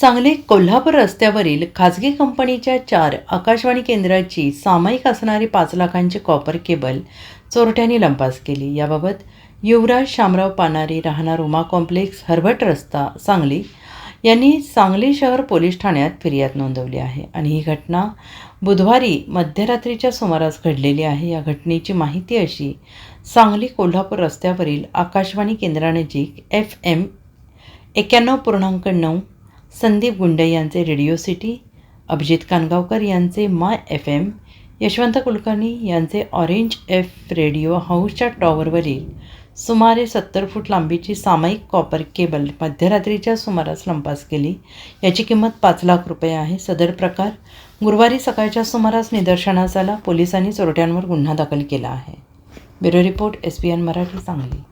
सांगली कोल्हापूर रस्त्यावरील खाजगी कंपनीच्या चार आकाशवाणी केंद्राची सामायिक असणारी पाच लाखांची कॉपर केबल चोरट्यांनी लंपास केली. याबाबत युवराज शामराव पानारी राहणार उमा कॉम्प्लेक्स हर्बट रस्ता सांगली यांनी सांगली शहर पोलीस ठाण्यात फिर्याद नोंदवली आहे आणि ही घटना बुधवारी मध्यरात्रीच्या सुमारास घडलेली आहे. या घटनेची माहिती अशी सांगली कोल्हापूर रस्त्यावरील आकाशवाणी केंद्रानजीक एफ एम एक्याण्णव पूर्णांक नऊ संदीप गुंडे यांचे रेडिओ सिटी अभिजित कानगावकर यांचे My F M Yashwant Kulkarni यांचे ऑरेंज एफ रेडिओ हाऊसच्या टॉवरवरील सुमारे सत्तर फूट लांबीची सामायिक कॉपर केबल मध्यरात्रीच्या सुमारास लंपास केली. याची किंमत पाच लाख रुपये आहे. सदर प्रकार गुरुवारी सकाळच्या सुमारास निदर्शनास आला. पोलिसांनी चोरट्यांवर गुन्हा दाखल केला आहे. Bureau report S P N Marathi Sangli.